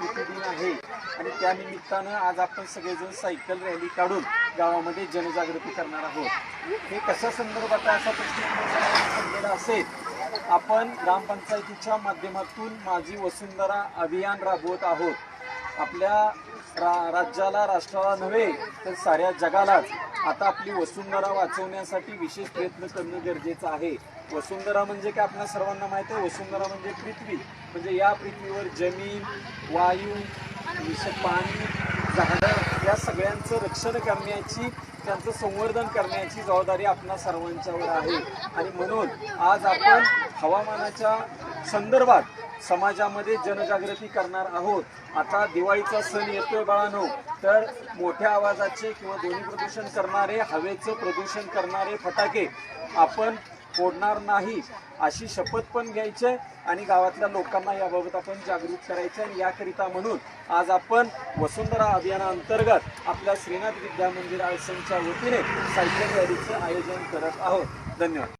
संस्कृती दिन आहे. आणि त्या निमित्तानं आज आपण सगळेजण सायकल रॅली काढून गावामध्ये जनजागृती करणार आहोत. हे कशा संदर्भात असा प्रश्न असेल आपण ग्रामपंचायतीच्या माध्यमातून माझी वसुंधरा अभियान राबवत आहोत. आपल्या रा राज्याला राष्ट्राला नव्हे तर साऱ्या जगालाच आता आपली वसुंधरा वाचवण्यासाठी विशेष प्रयत्न करणं गरजेचं आहे. वसुंधरा म्हणजे काय आपल्या सर्वांना माहिती आहे? वसुंधरा म्हणजे पृथ्वी. म्हणजे या पृथ्वीवर जमीन वायू विष पाणी झाडं या सगळ्यांचं रक्षण करण्याची त्यांचं संवर्धन करण्याची जबाबदारी आपल्या सर्वांच्यावर आहे. आणि म्हणून आज आपण हवामानाच्या संदर्भात समाजामध्ये जनजागृती करणार आहोत. आता दिवाळीचा सण येतोय बाळानो. तर मोठ्या आवाजाचे किंवा ध्वनी प्रदूषण करणारे हवेचं प्रदूषण करणारे फटाके आपण फोडणार नाही अशी शपथ पण घ्यायची आणि गावातल्या लोकांना याबाबत आपण जागरूक करायचं आणि याकरिता म्हणून आज आपण वसुंधरा अभियानाअंतर्गत आपल्या श्रीनाथ विद्या मंदिर आळसनच्या वतीने सायकल रॅलीचं आयोजन करत आहोत. धन्यवाद.